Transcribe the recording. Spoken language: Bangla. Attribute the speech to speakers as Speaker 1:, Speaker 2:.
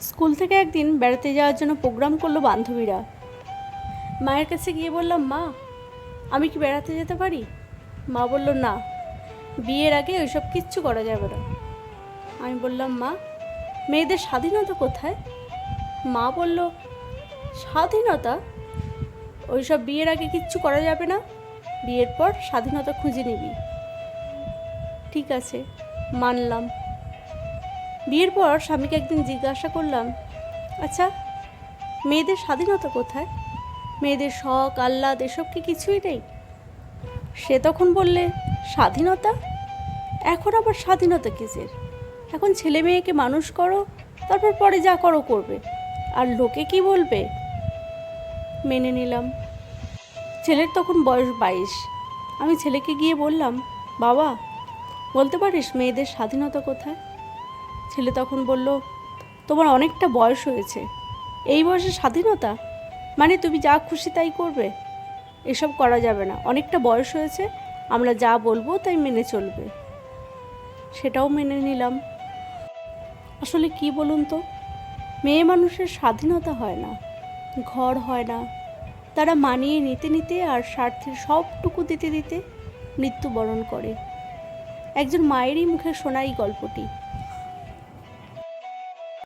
Speaker 1: স্কুল থেকে একদিন বেড়াতে যাওয়ার জন্য প্রোগ্রাম করল বান্ধবীরা। মায়ের কাছে গিয়ে বললাম, মা, আমি কি বেড়াতে যেতে পারি? মা বলল, না, বিয়ের আগে ওইসব কিচ্ছু করা যাবে না। আমি বললাম, মা, মেয়েদের স্বাধীনতা কোথায়? মা বলল, স্বাধীনতা? ওইসব বিয়ের আগে কিচ্ছু করা যাবে না। বিয়ের পর স্বাধীনতা খুঁজে নিবি। ঠিক আছে, মানলাম। বিয়ের পর স্বামীকে একদিন জিজ্ঞাসা করলাম আচ্ছা মেয়েদের স্বাধীনতা কোথায়? মেয়েদের শখ, আহ্লাদ, এসব কি কিছুই নেই? সে তখন বললে, স্বাধীনতা? এখন আবার স্বাধীনতা কিসের? এখন ছেলে মেয়েকে মানুষ করো, তারপর পরে যা করো করবে। আর লোকে কি বলবে? মেনে নিলাম। ছেলের তখন বয়স বাইশ। আমি ছেলেকে গিয়ে বললাম, বাবা, বলতে পারিস মেয়েদের স্বাধীনতা কোথায়? ছেলে তখন বলল, তোমার অনেকটা বয়স হয়েছে। এই বয়সে স্বাধীনতা? মানে তুমি যা খুশি তাই করবে? এসব করা যাবে না। অনেকটা বয়স হয়েছে, আমরা যা বলব তাই মেনে চলবে। সেটাও মেনে নিলাম। আসলে কি বলুন তো? মেয়ে মানুষের স্বাধীনতা হয় না, ঘর হয় না। তারা মানিয়ে নিতে নিতে আর স্বার্থের সবটুকু দিতে দিতে মৃত্যুবরণ করে। একজন মায়েরই মুখে শোনা এই গল্পটি।